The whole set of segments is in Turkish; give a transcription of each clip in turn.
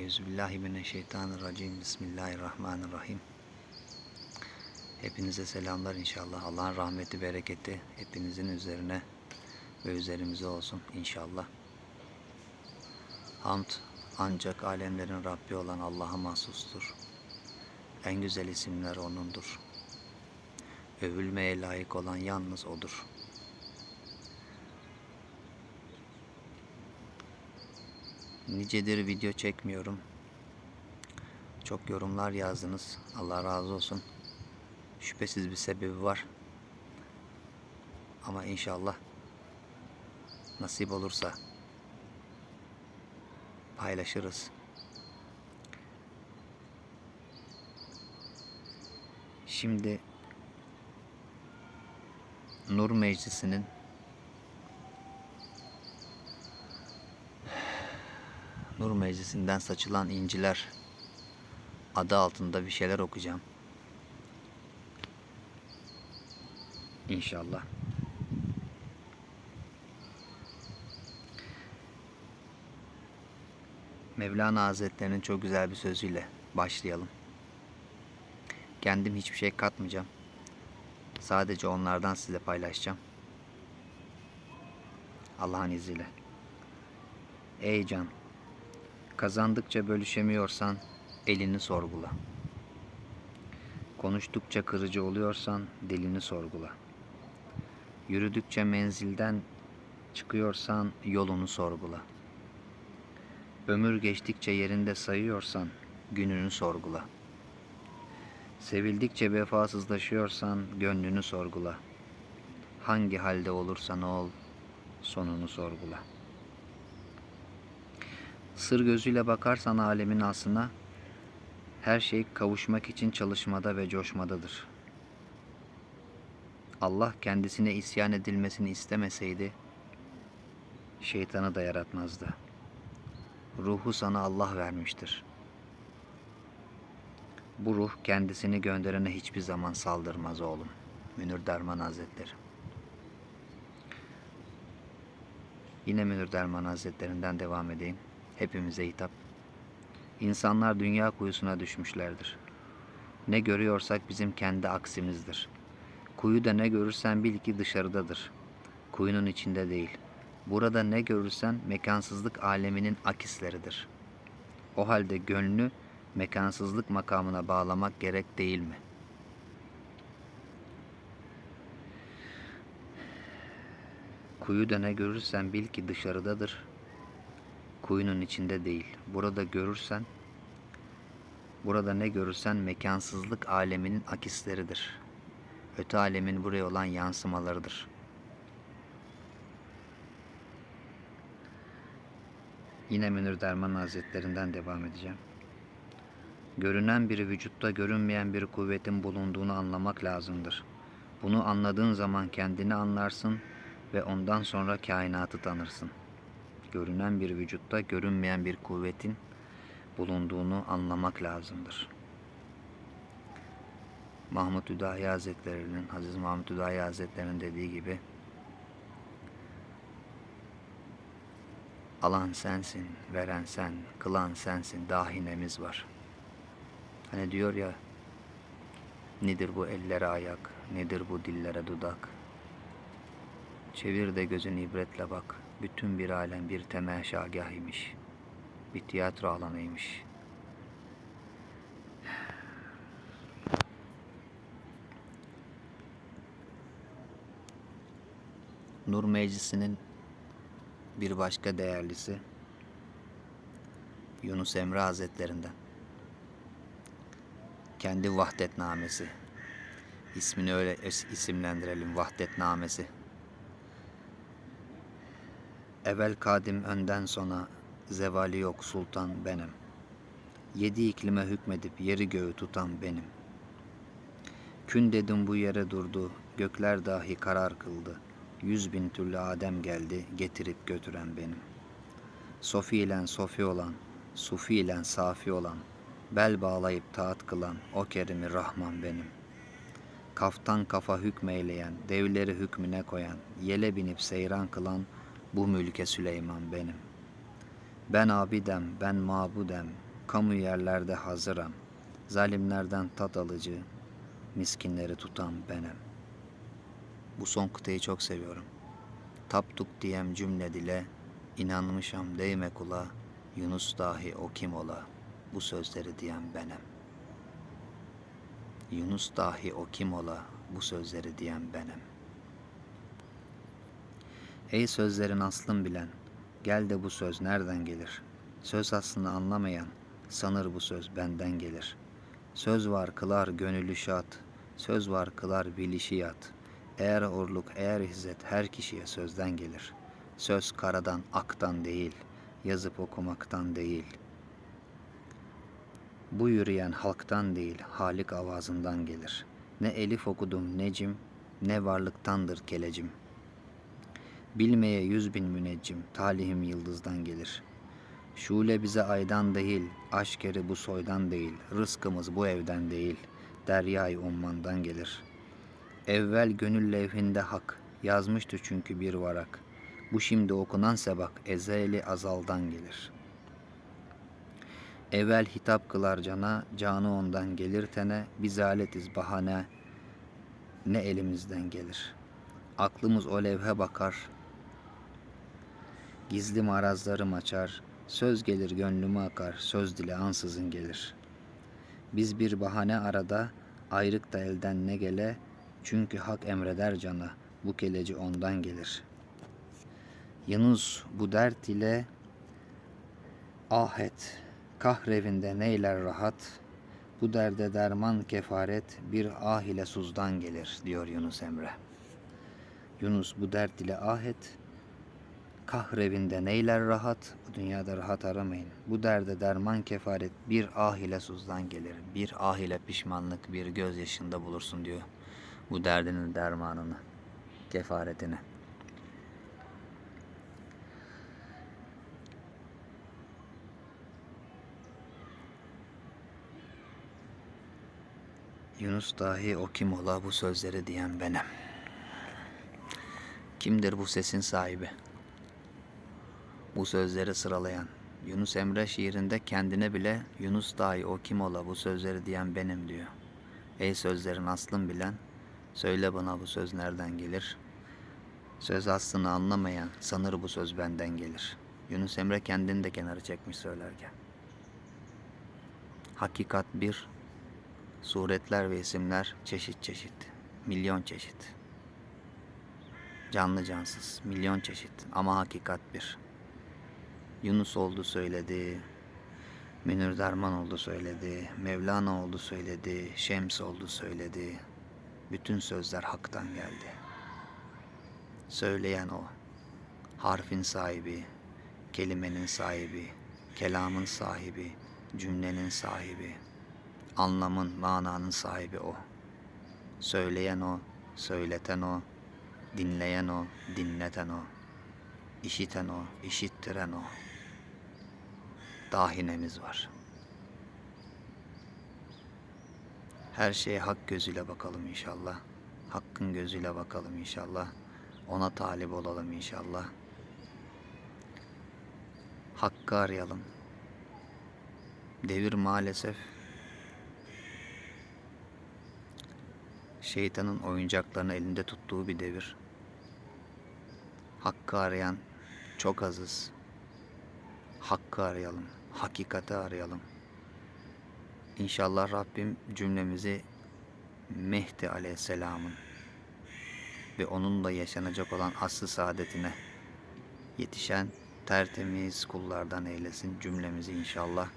Euzubillahimineşşeytanirracim. Bismillahirrahmanirrahim. Hepinize selamlar inşallah. Allah'ın rahmeti, bereketi hepinizin üzerine ve üzerimize olsun inşallah. Hamd ancak alemlerin Rabbi olan Allah'a mahsustur. En güzel isimler O'nundur. Övülmeye layık olan yalnız O'dur. Nicedir video çekmiyorum. Çok yorumlar yazdınız. Allah razı olsun. Şüphesiz bir sebebi var. Ama inşallah nasip olursa paylaşırız. Şimdi Nur Meclisi'nin Nur Meclisi'nden saçılan inciler adı altında bir şeyler okuyacağım. İnşallah. Mevlana Hazretleri'nin çok güzel bir sözüyle başlayalım. Kendim hiçbir şey katmayacağım. Sadece onlardan size paylaşacağım. Allah'ın izniyle. Ey can, kazandıkça bölüşemiyorsan elini sorgula. Konuştukça kırıcı oluyorsan dilini sorgula. Yürüdükçe menzilden çıkıyorsan yolunu sorgula. Ömür geçtikçe yerinde sayıyorsan gününü sorgula. Sevildikçe vefasızlaşıyorsan gönlünü sorgula. Hangi halde olursan ol sonunu sorgula. Sır gözüyle bakarsan alemin aslına her şey kavuşmak için çalışmada ve coşmadadır. Allah kendisine isyan edilmesini istemeseydi şeytanı da yaratmazdı. Ruhu sana Allah vermiştir. Bu ruh kendisini gönderene hiçbir zaman saldırmaz oğlum. Münir Derman Hazretleri. Yine Münir Derman Hazretlerinden devam edeyim. Hepimize hitap. İnsanlar dünya kuyusuna düşmüşlerdir. Ne görüyorsak bizim kendi aksimizdir. Kuyuda ne görürsen bil ki dışarıdadır. Kuyunun içinde değil. Burada ne görürsen mekansızlık aleminin akisleridir. O halde gönlünü mekansızlık makamına bağlamak gerek değil mi? Kuyuda ne görürsen bil ki dışarıdadır. Kuyunun içinde değil. Burada görürsen, burada ne görürsen mekansızlık aleminin akisleridir. Öte alemin buraya olan yansımalarıdır. Yine Münir Derman Hazretlerinden devam edeceğim. Görünen bir vücutta görünmeyen bir kuvvetin bulunduğunu anlamak lazımdır. Bunu anladığın zaman kendini anlarsın ve ondan sonra kainatı tanırsın. Görünen bir vücutta görünmeyen bir kuvvetin bulunduğunu anlamak lazımdır. Mahmut Hüdayi Hazretleri'nin, Aziz Mahmut Hüdayi Hazretleri'nin dediği gibi Alan sensin, veren sen, kılan sensin, dahinemiz var. Hani diyor ya, nedir bu ellere ayak, nedir bu dillere dudak. Çevir de gözün ibretle bak, bütün bir alem bir temeşagah imiş. Bir tiyatro alanıymış. Nur Meclisi'nin bir başka değerlisi Yunus Emre Hazretlerinden. Kendi vahdetnamesi. İsmini öyle isimlendirelim vahdetnamesi. Evvel kadim önden sona zevali yok sultan benim. Yedi iklime hükmedip yeri göğü tutan benim. Kün dedim bu yere durdu, gökler dahi karar kıldı. Yüz bin türlü Adem geldi, getirip götüren benim. Sofi ile sofi olan, sufi ile safi olan, bel bağlayıp taat kılan o kerimi Rahman benim. Kaftan kafa hükmeyleyen, devleri hükmüne koyan, yele binip seyran kılan bu mülke Süleyman benim. Ben abidem, ben mabudem, kamu yerlerde hazıram. Zalimlerden tat alıcı, miskinleri tutan benim. Bu son kıtayı çok seviyorum. Taptuk diyem cümle dile, inanmışam değme kula, Yunus dahi o kim ola, bu sözleri diyen benim. Yunus dahi o kim ola, bu sözleri diyen benim. Ey sözlerin aslın bilen, gel de bu söz nereden gelir? Söz aslını anlamayan, sanır bu söz benden gelir. Söz var kılar gönüllü şat, söz var kılar bilişi yat. Eğer orluk, eğer izzet her kişiye sözden gelir. Söz karadan, aktan değil, yazıp okumaktan değil. Bu yürüyen halktan değil, Halik avazından gelir. Ne elif okudum necim, ne varlıktandır kelecim. Bilmeye yüz bin müneccim, talihim yıldızdan gelir. Şule bize aydan değil, aşkeri bu soydan değil, rızkımız bu evden değil, deryayı ummandan gelir. Evvel gönül levhinde hak, yazmıştı çünkü bir varak. Bu şimdi okunan sebak, ezeli azaldan gelir. Evvel hitap kılar cana, canı ondan gelir tene, biz aletiz bahane, ne elimizden gelir. Aklımız o levhe bakar, Gizli marazlarım açar, söz gelir gönlüme akar, söz dile ansızın gelir. Biz bir bahane arada, ayrık da elden ne gele, çünkü hak emreder cana, bu keleci ondan gelir. Yunus bu dert ile ahet, kahrevinde neyler rahat, bu derde derman kefaret bir ah ile suzdan gelir diyor Yunus Emre. Yunus bu dert ile ahet, Kahrevinde neyler rahat, bu dünyada rahat aramayın. Bu derde derman kefaret bir ah ile suzdan gelir. Bir ah ile pişmanlık bir gözyaşında bulursun diyor. Bu derdinin dermanını, kefaretini. Yunus dahi o kim ola bu sözleri diyen benim. Kimdir bu sesin sahibi? Bu sözleri sıralayan. Yunus Emre şiirinde kendine bile Yunus dahi o kim ola bu sözleri diyen benim diyor. Ey sözlerin aslın bilen, söyle bana bu söz nereden gelir? Söz aslını anlamayan sanır bu söz benden gelir. Yunus Emre kendini de kenara çekmiş söylerken. Hakikat bir, suretler ve isimler çeşit çeşit, milyon çeşit. Canlı cansız, milyon çeşit ama hakikat bir.'' Yunus oldu söyledi. Münir Derman oldu söyledi. Mevlana oldu söyledi. Şems oldu söyledi. Bütün sözler haktan geldi. Söyleyen o. Harfin sahibi, kelimenin sahibi, kelamın sahibi, cümlenin sahibi, anlamın, mananın sahibi o. Söyleyen o, söyleten o, dinleyen o, dinleten o, işiten o, işittiren o dahinemiz var. Her şeye hak gözüyle bakalım inşallah. Hakkın gözüyle bakalım inşallah. Ona talip olalım inşallah. Hakkı arayalım. Devir maalesef şeytanın oyuncaklarını elinde tuttuğu bir devir. Hakkı arayan çok azız. Hakkı arayalım hakikati arayalım. İnşallah Rabbim cümlemizi Mehdi Aleyhisselam'ın ve onunla yaşanacak olan aslı saadetine yetişen tertemiz kullardan eylesin cümlemizi inşallah.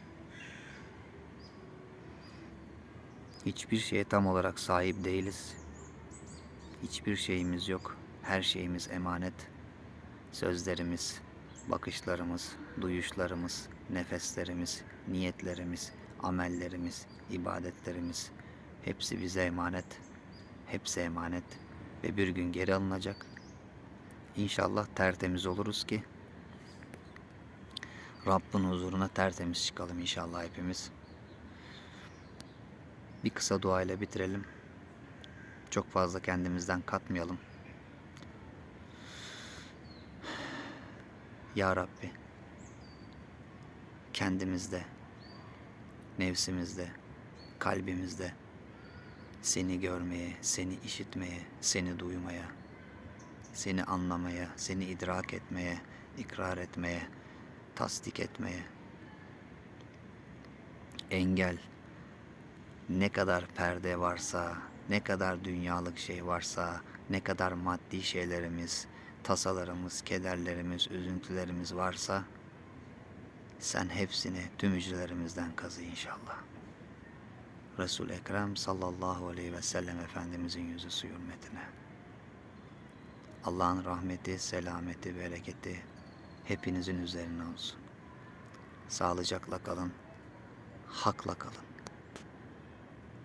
Hiçbir şeye tam olarak sahip değiliz. Hiçbir şeyimiz yok. Her şeyimiz emanet. Sözlerimiz, bakışlarımız, duyuşlarımız, nefeslerimiz, niyetlerimiz, amellerimiz, ibadetlerimiz hepsi bize emanet. Hepsi emanet ve bir gün geri alınacak. İnşallah tertemiz oluruz ki Rabbin huzuruna tertemiz çıkalım inşallah hepimiz. Bir kısa dua ile bitirelim. Çok fazla kendimizden katmayalım. Ya Rabbi. Kendimizde nefsimizde, kalbimizde seni görmeye, seni işitmeye, seni duymaya, seni anlamaya, seni idrak etmeye, ikrar etmeye, tasdik etmeye engel. Ne kadar perde varsa, ne kadar dünyalık şey varsa, ne kadar maddi şeylerimiz, tasalarımız, kederlerimiz, üzüntülerimiz varsa sen hepsini tüm hücrelerimizden kazı inşallah. Resul Ekrem sallallahu aleyhi ve sellem Efendimizin yüzü su hürmetine. Allah'ın rahmeti, selameti, bereketi hepinizin üzerine olsun. Sağlıcakla kalın, hakla kalın.